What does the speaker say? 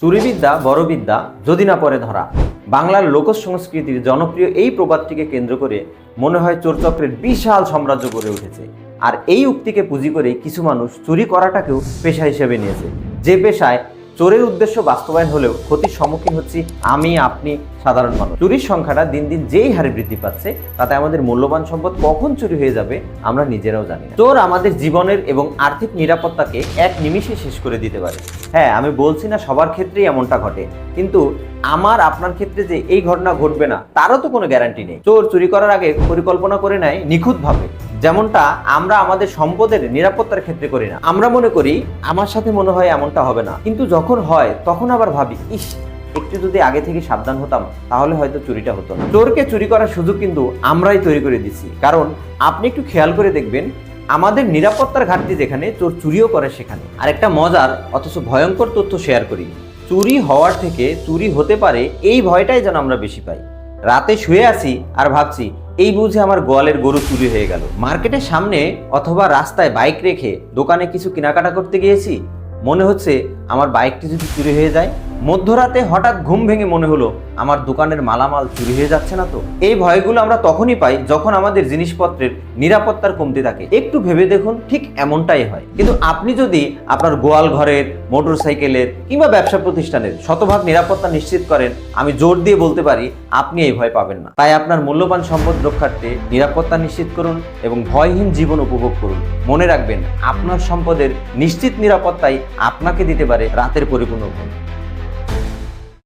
চুরিবিদ্যা বড় বিদ্যা যদি না পরে ধরা। বাংলার লোক সংস্কৃতির জনপ্রিয় এই প্রবাদটিকে কেন্দ্র করে মনে হয় চোরচক্রের বিশাল সাম্রাজ্য গড়ে উঠেছে। আর এই উক্তিকে পুঁজি করে কিছু মানুষ চুরি করাটাকেও পেশা হিসেবে নিয়েছে। যে পেশায় চোরের উদ্দেশ্য বাস্তবায়ন হলেও ক্ষতির সম্মুখীন হচ্ছি আমি, আপনি সাধারণ মানুষ। চুরির সংখ্যাটা দিন দিন যেই হারে বৃদ্ধি পাচ্ছে, তাতে আমাদের মূল্যবান সম্পদ কখন চুরি হয়ে যাবে আমরা নিজেরাও জানি চোর আমাদের জীবনের এবং আর্থিক নিরাপত্তাকে এক নিমিষে শেষ করে দিতে পারে। হ্যাঁ আমি বলছি না সবার ক্ষেত্রেই এমনটা ঘটে, কিন্তু আমার, আপনার ক্ষেত্রে যে এই ঘটনা ঘটবে না, তারও তো কোনো গ্যারান্টি নেই। চোর চুরি করার আগে পরিকল্পনা করে নেয় নিখুঁতভাবে। যেমনটা আমরা আমাদের সম্পদের নিরাপত্তার ক্ষেত্রে করি না। আমরা মনে করি, আমার সাথে মনে হয় এমনটা হবে না। কিন্তু যখন হয়, তখন আবার ভাবি, ইস, একটু যদি আগে থেকে সাবধান হতাম, তাহলে হয়তো চুরিটা হতো না। চোরকে চুরি করার সুযোগ কিন্তু আমরাই তৈরি করে দিচ্ছি কারণ আপনি একটু খেয়াল করে দেখবেন, আমাদের নিরাপত্তার ঘাটতি যেখানে, চোর চুরিও করে সেখানে। আর একটা মজার, অথচ ভয়ঙ্কর তথ্য শেয়ার করি। চুরি হওয়ার থেকে চুরি হতে পারে, এই ভয়টাই যেন আমরা বেশি পাই। রাতে শুয়ে আছি আর ভাবছি এই বুঝে আমার গোয়ালের গরু চুরি হয়ে গেল। মার্কেটের সামনে অথবা রাস্তায় বাইক রেখে দোকানে কিছু কেনাকাটা করতে গিয়েছি? মনে হচ্ছে আমার বাইকটি যদি চুরি হয়ে যায়, মধ্যরাতে হঠাৎ ঘুম ভেঙে মনে হলো, আমার দোকানের মালামাল চুরি হয়ে যাচ্ছে না তো? এই ভয়গুলো আমরা তখনই পাই যখন আমাদের জিনিসপত্রের নিরাপত্তার কমতি থাকে। একটু ভেবে দেখুন, ঠিক এমনটাই হয়। কিন্তু আপনি যদি আপনার গোয়াল ঘরের মোটর সাইকেলের কিংবা ব্যবসা প্রতিষ্ঠানের শতভাগ নিরাপত্তা নিশ্চিত করেন, আমি জোর দিয়ে বলতে পারি, আপনি এই ভয় পাবেন না। তাই আপনার মূল্যবান সম্পদ রক্ষার্থে নিরাপত্তা নিশ্চিত করুন এবং ভয়হীন জীবন উপভোগ করুন। মনে রাখবেন, আপনার সম্পদের নিশ্চিত নিরাপত্তাই আপনাকে দিতে পারে। রাতের পরিপূর্ণ ঘুম।